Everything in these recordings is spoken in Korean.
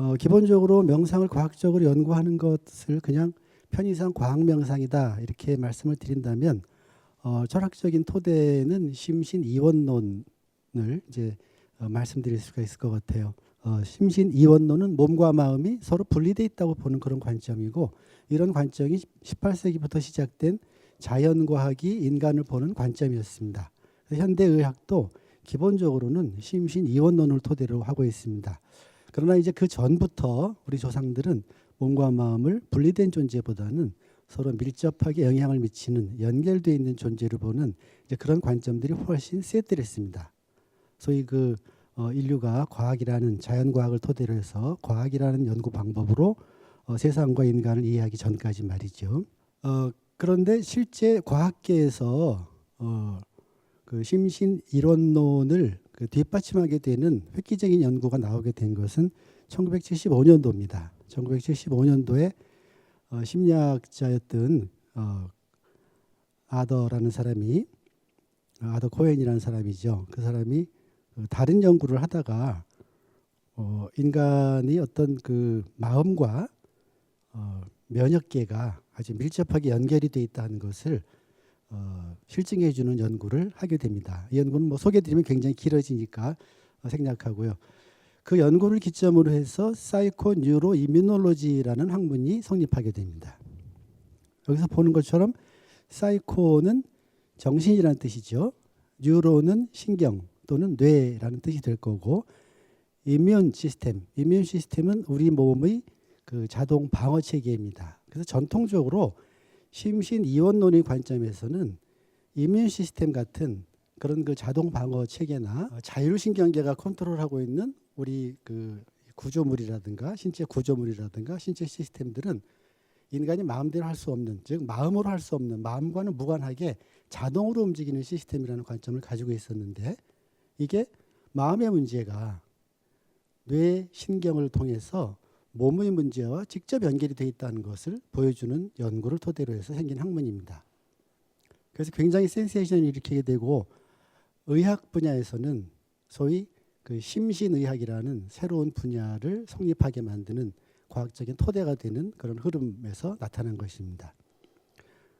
어, 기본적으로 명상을 과학적으로 연구하는 것을 그냥 편의상 과학 명상이다 이렇게 말씀을 드린다면 어, 철학적인 토대는 심신 이원론을 이제 어, 말씀드릴 수가 있을 것 같아요. 어, 심신 이원론은 몸과 마음이 서로 분리돼 있다고 보는 그런 관점이고 이런 관점이 18세기부터 시작된 자연과학이 인간을 보는 관점이었습니다. 현대 의학도 기본적으로는 심신 이원론을 토대로 하고 있습니다. 그러나 이제 그 전부터 우리 조상들은 몸과 마음을 분리된 존재보다는 서로 밀접하게 영향을 미치는 연결되어 있는 존재로 보는 이제 그런 관점들이 훨씬 세트했습니다. 소위 그 어, 인류가 과학이라는 자연과학을 토대로 해서 과학이라는 연구 방법으로 어, 세상과 인간을 이해하기 전까지 말이죠. 어, 그런데 실제 과학계에서 어, 그 심신 이론론을 그 뒷받침하게 되는 획기적인 연구가 나오게 된 것은 1975년도입니다. 1975년도에 어, 심리학자였던 어, 아더라는 사람이 어, 아더 코엔이라는 사람이죠. 그 사람이 그 다른 연구를 하다가 어, 인간이 어떤 그 마음과 어, 면역계가 아주 밀접하게 연결이 돼 있다는 것을 어, 실증해 주는 연구를 하게 됩니다. 이 연구는 뭐 소개드리면 굉장히 길어지니까 어, 생략하고요. 그 연구를 기점으로 해서 사이코 뉴로 이뮤놀로지라는 학문이 성립하게 됩니다. 여기서 보는 것처럼 사이코는 정신이라는 뜻이죠. 뉴로는 신경 또는 뇌라는 뜻이 될 거고 이뮨 시스템, 이뮨 시스템은 우리 몸의 그 자동 방어 체계입니다. 그래서 전통적으로 심신 이원론의 관점에서는 이뮨 시스템 같은 그런 그 자동 방어 체계나 자율신경계가 컨트롤하고 있는 우리 그 구조물이라든가 신체 구조물이라든가 신체 시스템들은 인간이 마음대로 할 수 없는 즉 마음으로 할 수 없는 마음과는 무관하게 자동으로 움직이는 시스템이라는 관점을 가지고 있었는데 이게 마음의 문제가 뇌 신경을 통해서 몸의 문제와 직접 연결이 돼 있다는 것을 보여주는 연구를 토대로 해서 생긴 학문입니다. 그래서 굉장히 센세이션을 일으키게 되고 의학 분야에서는 소위 그 심신의학이라는 새로운 분야를 성립하게 만드는 과학적인 토대가 되는 그런 흐름에서 나타난 것입니다.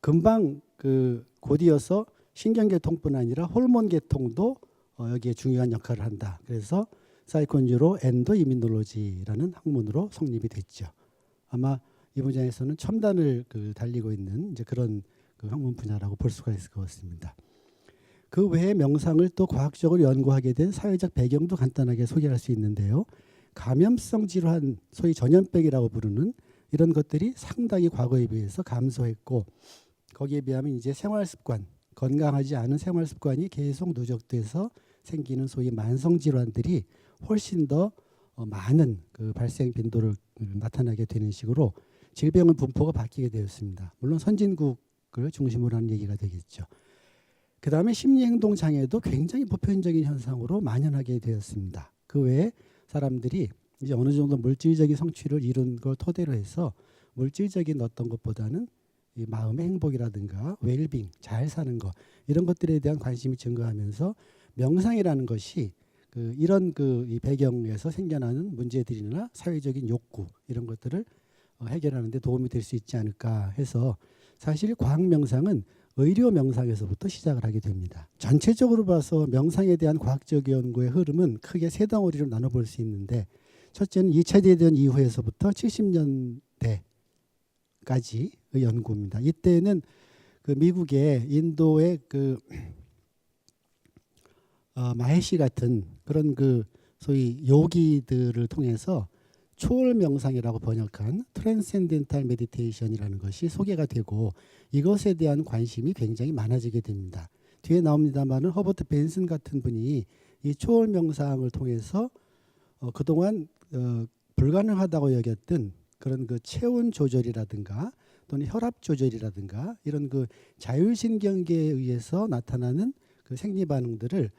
금방 그 곧이어서 신경계통뿐 아니라 호르몬 계통도 어, 여기에 중요한 역할을 한다. 그래서 사이콘주로 엔도 이미놀로지라는 학문으로 성립이 됐죠. 아마 이 분야에서는 첨단을 그 달리고 있는 이제 그런 그 학문 분야라고 볼 수가 있을 것 같습니다. 그 외에 명상을 또 과학적으로 연구하게 된 사회적 배경도 간단하게 소개할 수 있는데요. 감염성 질환, 소위 전염병이라고 부르는 이런 것들이 상당히 과거에 비해서 감소했고 거기에 비하면 이제 생활 습관, 건강하지 않은 생활 습관이 계속 누적돼서 생기는 소위 만성 질환들이 훨씬 더 어, 많은 그 발생 빈도를 나타나게 되는 식으로 질병의 분포가 바뀌게 되었습니다. 물론 선진국을 중심으로 하는 얘기가 되겠죠. 그 다음에 심리행동 장애도 굉장히 보편적인 현상으로 만연하게 되었습니다. 그 외에 사람들이 이제 어느 정도 물질적인 성취를 이룬 걸 토대로 해서 물질적인 어떤 것보다는 이 마음의 행복이라든가 웰빙, 잘 사는 것 이런 것들에 대한 관심이 증가하면서 명상이라는 것이 그 이런 그 이 배경에서 생겨나는 문제들이나 사회적인 욕구 이런 것들을 어, 해결하는 데 도움이 될 수 있지 않을까 해서 사실 과학 명상은 의료 명상에서부터 시작을 하게 됩니다. 전체적으로 봐서 명상에 대한 과학적 연구의 흐름은 크게 세 덩어리로 나눠 볼 수 있는데 첫째는 2차 대전 이후에서부터 70년대까지의 연구입니다. 이때는 그 미국의 인도의 그 어, 마해시 같은 그런 그 소위 요기들을 통해서 초월 명상이라고 번역한 트랜센덴탈 메디테이션이라는 것이 소개가 되고 이것에 대한 관심이 굉장히 많아지게 됩니다. 뒤에 나옵니다만은 허버트 벤슨 같은 분이 이 초월 명상을 통해서 어, 그동안 어, 불가능하다고 여겼던 그런 그 체온 조절이라든가 또는 혈압 조절이라든가 이런 그 자율신경계에 의해서 나타나는 그 생리 반응들을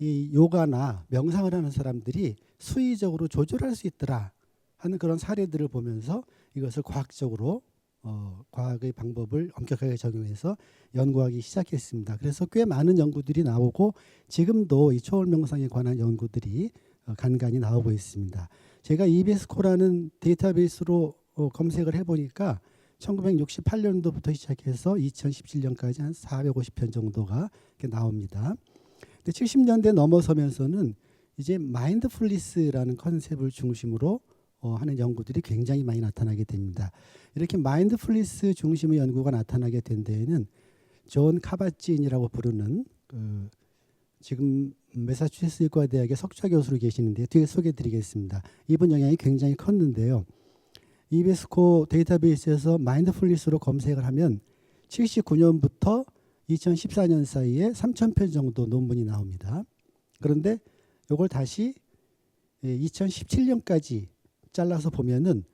이 요가나 명상을 하는 사람들이 수의적으로 조절할 수 있더라 하는 그런 사례들을 보면서 이것을 과학적으로 어, 과학의 방법을 엄격하게 적용해서 연구하기 시작했습니다. 그래서 꽤 많은 연구들이 나오고 지금도 이 초월 명상에 관한 연구들이 어, 간간히 나오고 있습니다. 제가 EBS 코라는 데이터베이스로 어, 검색을 해보니까 1968년도부터 시작해서 2017년까지 한 450편 정도가 나옵니다. 근데 70년대 넘어서면서는 이제 마인드풀리스라는 컨셉을 중심으로 어, 하는 연구들이 굉장히 많이 나타나게 됩니다. 이렇게 마인드풀리스 중심의 연구가 나타나게 된 데에는 존 카바찐이라고 부르는 그 지금 매사추세츠 의과 대학의 석좌 교수로 계시는데 뒤에 소개해 드리겠습니다. 이분 영향이 굉장히 컸는데요. 이베스코 데이터베이스에서 마인드풀리스로 검색을 하면 79년부터 2014년 사이에 3,000편 정도 논문이 나옵니다. 그런데 이걸 다시 2017년까지 잘라서 보면은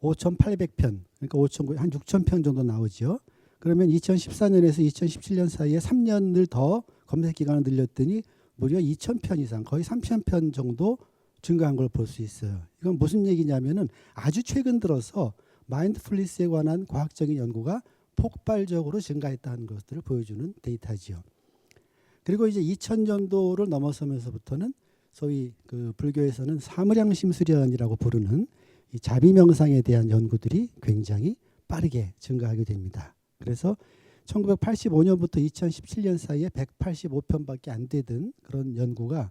5,800편, 그러니까 5,900, 한 6,000편 정도 나오죠. 그러면 2014년에서 2017년 사이에 3년을 더 검색 기간을 늘렸더니 무려 2,000편 이상, 거의 3,000편 정도 증가한 걸 볼 수 있어요. 이건 무슨 얘기냐면은 아주 최근 들어서 마인드풀리스에 관한 과학적인 연구가 폭발적으로 증가했다는 것들을 보여주는 데이터지요. 그리고 이제 2000년도를 넘어서면서부터는 소위 그 불교에서는 사무량 심 수련이라고 부르는 이 자비 명상에 대한 연구들이 굉장히 빠르게 증가하게 됩니다. 그래서 1985년부터 2017년 사이에 185편밖에 안 되던 그런 연구가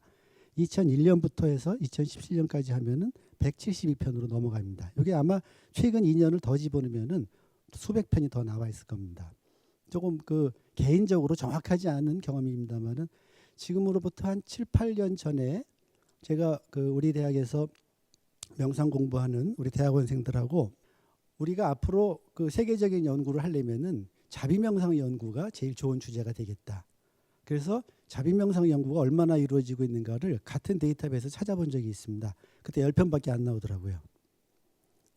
2001년부터 해서 2017년까지 하면은 172편으로 넘어갑니다. 이게 아마 최근 2년을 더 집어넣으면은 수백 편이 더 나와 있을 겁니다. 조금 그 개인적으로 정확하지 않은 경험입니다만은 지금으로부터 한 7, 8년 전에 제가 그 우리 대학에서 명상 공부하는 우리 대학원생들하고 우리가 앞으로 그 세계적인 연구를 하려면은 자비 명상 연구가 제일 좋은 주제가 되겠다. 그래서 자비 명상 연구가 얼마나 이루어지고 있는가를 같은 데이터베이스에서 찾아본 적이 있습니다. 그때 10편밖에 안 나오더라고요.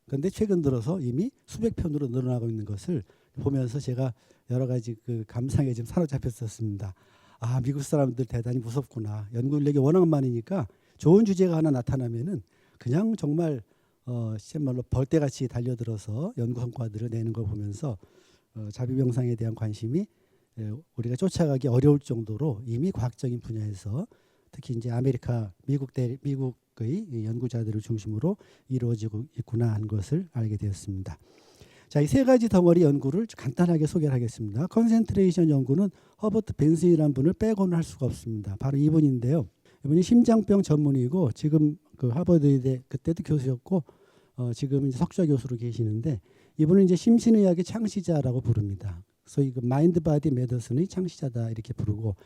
그런데 최근 들어서 이미 수백 편으로 늘어나고 있는 것을 보면서 제가 여러 가지 그 감상에 좀 사로잡혔었습니다. 아, 미국 사람들 대단히 무섭구나. 연구 인력이 워낙 많으니까 좋은 주제가 하나 나타나면은 그냥 정말 어, 실말로 벌떼같이 달려들어서 연구 성과들을 내는 걸 보면서 어, 자비 명상에 대한 관심이 에, 우리가 쫓아가기 어려울 정도로 이미 과학적인 분야에서 특히 이제 아메리카 미국 대 미국 의이 연구자들을 중심으로 이루어지고 있구나 하는 것을 알게 되었습니다. 자, 이 세 가지 덩어리 연구를 간단하게 소개를 하겠습니다. 컨센트레이션 연구는 허버트 벤슨이라는 분을 빼고는 할 수가 없습니다. 바로 이분인데요. 이분이 심장병 전문이고 지금 그 하버드 의대 그때도 교수였고 어, 지금 이제 석좌 교수로 계시는데 이분은 이제 심신의학의 창시자라고 부릅니다. 소위 그 마인드 바디 메더슨의 창시자다 이렇게 부르고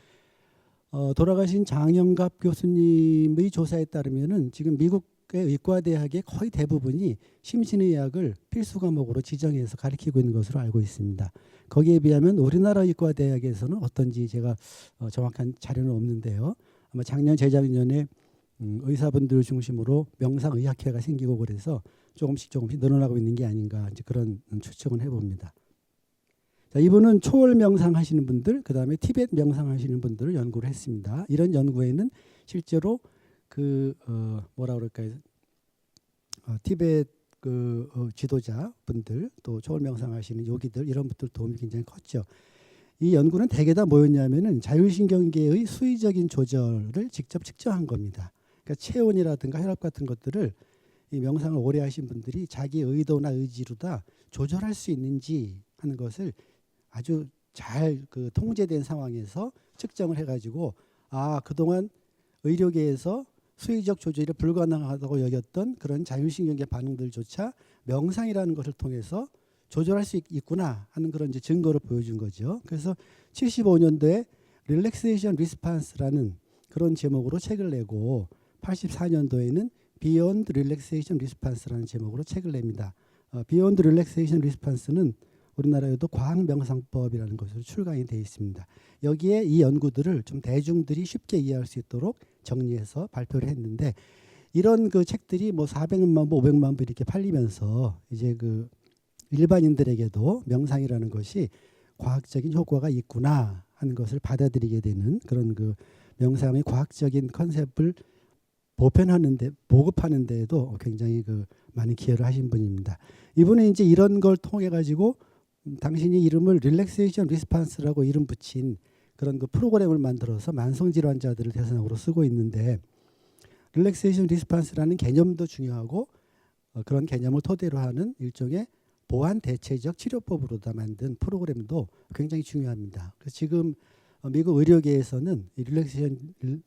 어, 돌아가신 장영갑 교수님의 조사에 따르면은 지금 미국의 의과대학의 거의 대부분이 심신의학을 필수 과목으로 지정해서 가르치고 있는 것으로 알고 있습니다. 거기에 비하면 우리나라 의과대학에서는 어떤지 제가 어, 정확한 자료는 없는데요. 아마 작년 재작년에 음, 의사분들 중심으로 명상의학회가 생기고 그래서 조금씩 조금씩 늘어나고 있는 게 아닌가 이제 그런 음, 추측은 해봅니다. 자, 이분은 초월 명상 하시는 분들, 그 다음에 티벳 명상 하시는 분들을 연구를 했습니다. 이런 연구에는 실제로 그 어, 뭐라 그럴까요? 어, 티벳 그 어, 지도자 분들 또 초월 명상 하시는 요기들 이런 분들 도움이 굉장히 컸죠. 이 연구는 대개 다 뭐였냐면은 자율신경계의 수의적인 조절을 직접 측정한 겁니다. 그러니까 체온이라든가 혈압 같은 것들을 이 명상을 오래 하신 분들이 자기 의도나 의지로 다 조절할 수 있는지 하는 것을 아주 잘 그 통제된 상황에서 측정을 해가지고 아 그동안 의료계에서 수의적 조절이 불가능하다고 여겼던 그런 자율신경계 반응들조차 명상이라는 것을 통해서 조절할 수 있- 있구나 하는 그런 이제 증거를 보여준 거죠. 그래서 75년도에 릴렉세이션 리스판스라는 그런 제목으로 책을 내고 84년도에는 Beyond Relaxation Response라는 제목으로 책을 냅니다. 어, Beyond Relaxation Response는 우리나라에도 과학 명상법이라는 것으로 출간이 되어 있습니다. 여기에 이 연구들을 좀 대중들이 쉽게 이해할 수 있도록 정리해서 발표를 했는데 이런 그 책들이 뭐 400만 부, 500만 부 이렇게 팔리면서 이제 그 일반인들에게도 명상이라는 것이 과학적인 효과가 있구나 하는 것을 받아들이게 되는 그런 그 명상의 과학적인 컨셉을 보편하는데 보급하는 데에도 굉장히 그 많은 기여를 하신 분입니다. 이분은 이제 이런 걸 통해 가지고 음, 당신이 이름을 릴렉세이션 리스판스라고 이름 붙인 그런 그 프로그램을 만들어서 만성 질환자들을 대상으로 쓰고 있는데 릴렉세이션 리스판스라는 개념도 중요하고 어, 그런 개념을 토대로 하는 일종의 보완 대체적 치료법으로 다 만든 프로그램도 굉장히 중요합니다. 그래서 지금 어, 미국 의료계에서는 이 릴렉세이션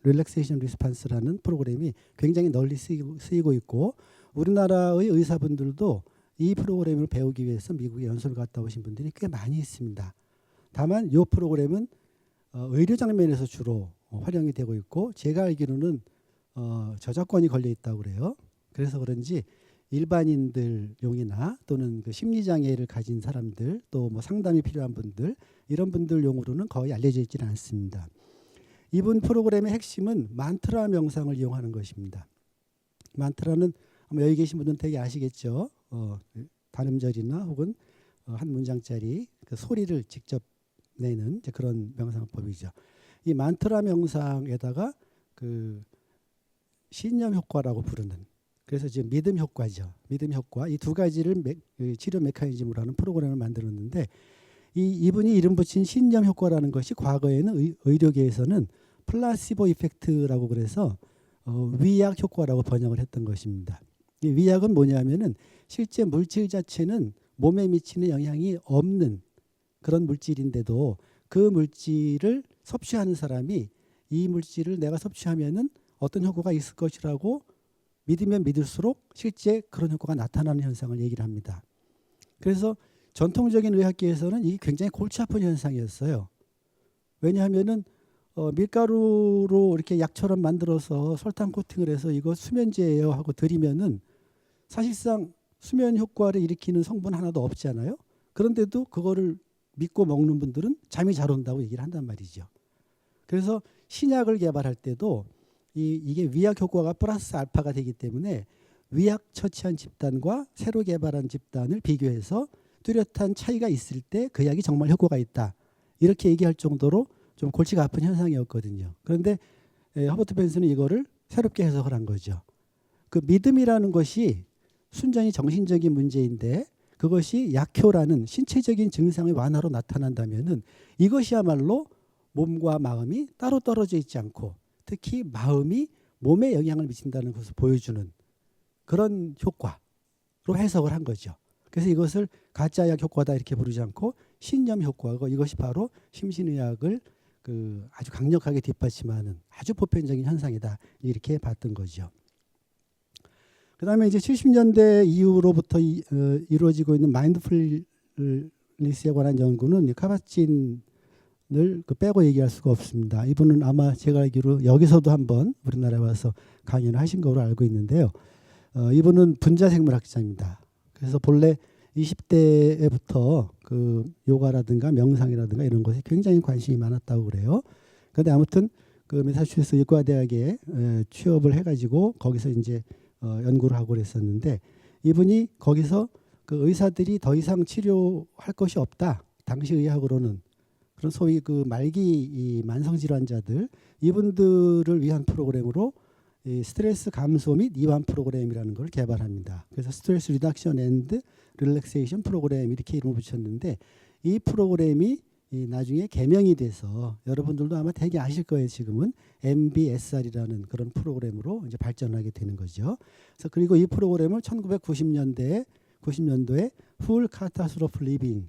릴렉세이션 리스판스라는 프로그램이 굉장히 널리 쓰이고, 쓰이고 있고 우리나라의 의사분들도 이 프로그램을 배우기 위해서 미국에 연수를 갔다 오신 분들이 꽤 많이 있습니다. 다만 이 프로그램은 어, 의료 장면에서 주로 어, 활용이 되고 있고 제가 알기로는 어, 저작권이 걸려 있다고 그래요. 그래서 그런지 일반인들용이나 또는 그 심리 장애를 가진 사람들 또 뭐 상담이 필요한 분들 이런 분들용으로는 거의 알려져 있지는 않습니다. 이분 프로그램의 핵심은 만트라 명상을 이용하는 것입니다. 만트라는 아마 여기 계신 분들은 되게 아시겠죠. 어, 단음절이나 혹은 어, 한 문장짜리 그 소리를 직접 내는 그런 명상법이죠. 이 만트라 명상에다가 그 신념 효과라고 부르는 그래서 지금 믿음 효과죠. 믿음 효과 이 두 가지를 메, 그 치료 메커니즘으로 하는 프로그램을 만들었는데 이 이분이 이름 붙인 신념 효과라는 것이 과거에는 의, 의료계에서는 플라시보 이펙트라고 그래서 어, 위약 효과라고 번역을 했던 것입니다. 이 위약은 뭐냐면은 실제 물질 자체는 몸에 미치는 영향이 없는 그런 물질인데도 그 물질을 섭취하는 사람이 이 물질을 내가 섭취하면은 어떤 효과가 있을 것이라고 믿으면 믿을수록 실제 그런 효과가 나타나는 현상을 얘기를 합니다. 그래서 전통적인 의학계에서는 이게 굉장히 골치 아픈 현상이었어요. 왜냐하면은 어, 밀가루로 이렇게 약처럼 만들어서 설탕 코팅을 해서 이거 수면제예요 하고 드리면은 사실상 수면 효과를 일으키는 성분 하나도 없잖아요. 그런데도 그거를 믿고 먹는 분들은 잠이 잘 온다고 얘기를 한단 말이죠. 그래서 신약을 개발할 때도 이, 이게 위약 효과가 플러스 알파가 되기 때문에 위약 처치한 집단과 새로 개발한 집단을 비교해서 뚜렷한 차이가 있을 때 그 약이 정말 효과가 있다. 이렇게 얘기할 정도로 좀 골치가 아픈 현상이었거든요. 그런데 에, 허버트 벤슨은 이거를 새롭게 해석을 한 거죠. 그 믿음이라는 것이 순전히 정신적인 문제인데 그것이 약효라는 신체적인 증상의 완화로 나타난다면은 이것이야말로 몸과 마음이 따로 떨어져 있지 않고 특히 마음이 몸에 영향을 미친다는 것을 보여주는 그런 효과로 해석을 한 거죠. 그래서 이것을 가짜약 효과다 이렇게 부르지 않고 신념 효과고 이것이 바로 심신의학을 그 아주 강력하게 뒷받침하는 아주 보편적인 현상이다 이렇게 봤던 거죠. 그다음에 이제 70년대 이후로부터 이, 어, 이루어지고 있는 마인드풀리스에 관한 연구는 카바친을 그 빼고 얘기할 수가 없습니다. 이분은 아마 제가 알기로 여기서도 한번 우리나라에 와서 강연을 하신 거로 알고 있는데요. 어, 이분은 분자 생물학자입니다. 그래서 본래 20대부터 그 요가라든가 명상이라든가 이런 것에 굉장히 관심이 많았다고 그래요. 그런데 아무튼 그 메사추세츠 의과대학에 에, 취업을 해가지고 거기서 이제 어, 연구를 하고 그랬었는데 이분이 거기서 그 의사들이 더 이상 치료할 것이 없다. 당시 의학으로는 그런 소위 그 말기 이 만성 질환자들 이분들을 위한 프로그램으로 이 스트레스 감소 및 이완 프로그램이라는 걸 개발합니다. 그래서 스트레스 리덕션 앤드 릴렉세이션 프로그램 이렇게 이름을 붙였는데 이 프로그램이 이 나중에 개명이 돼서 여러분들도 아마 되게 아실 거예요. 지금은 MBSR이라는 그런 프로그램으로 이제 발전하게 되는 거죠. 그래서 그리고 이 프로그램을 1990년대 90년도에 풀 카타스로프 리빙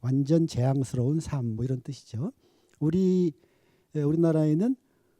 완전 재앙스러운 삶 뭐 이런 뜻이죠. 우리 예, 우리나라에는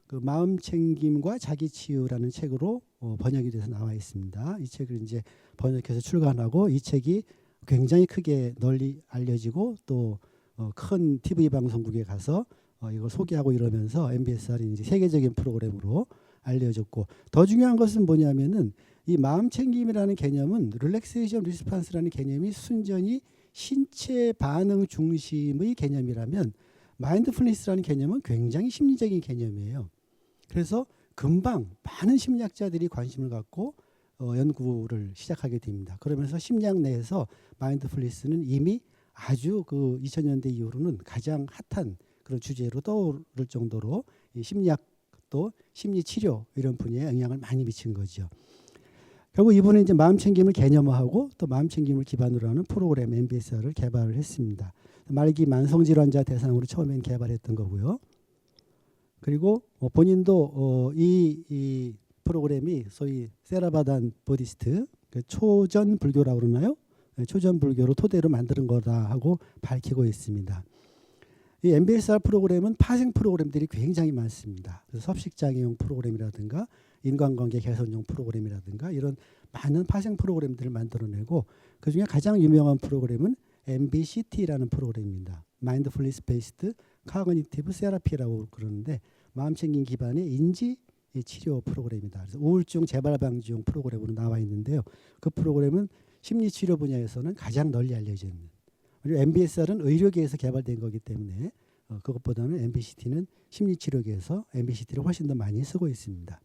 그 마음 챙김과 자기 치유라는 책으로 어, 번역이 돼서 나와 있습니다. 이 책을 이제 번역해서 출간하고 이 책이 굉장히 크게 널리 알려지고 또 어, 큰 TV 방송국에 가서 어, 이걸 소개하고 이러면서 MBSR이 이제 세계적인 프로그램으로 알려졌고 더 중요한 것은 뭐냐면은 이 마음 챙김이라는 개념은 릴렉세이션 리스판스라는 개념이 순전히 신체 반응 중심의 개념이라면 마인드풀니스라는 개념은 굉장히 심리적인 개념이에요. 그래서 금방 많은 심리학자들이 관심을 갖고 어, 연구를 시작하게 됩니다. 그러면서 심리학 내에서 마인드풀니스는 이미 아주 그 2000년대 이후로는 가장 핫한 그런 주제로 떠오를 정도로 이 심리학 또 심리 치료 이런 분야에 영향을 많이 미친 거죠. 결국 이분은 이제 마음 챙김을 개념화하고 또 마음 챙김을 기반으로 하는 프로그램 MBSR을 개발을 했습니다. 말기 만성 질환자 대상으로 처음엔 개발했던 거고요. 그리고 어, 본인도 어, 이, 이 프로그램이 소위 세라바단 보디스트 그 초전 불교라고 그러나요? 네, 초전 불교로 토대로 만드는 거다 하고 밝히고 있습니다. 이 MBSR 프로그램은 파생 프로그램들이 굉장히 많습니다. 그래서 섭식장애용 프로그램이라든가 인간관계 개선용 프로그램이라든가 이런 많은 파생 프로그램들을 만들어내고 그 중에 가장 유명한 프로그램은 MBCT라는 프로그램입니다. 마인드풀리스 베이스드 카그니티브 세라피라고 그러는데 마음 챙김 기반의 인지 치료 프로그램이다. 그래서 우울증 재발 방지용 프로그램으로 나와 있는데요. 그 프로그램은 심리 치료 분야에서는 가장 널리 알려져 있는. 그리고 MBSR은 의료계에서 개발된 거기 때문에 어, 그것보다는 MBCT는 심리 치료계에서 MBCT를 훨씬 더 많이 쓰고 있습니다.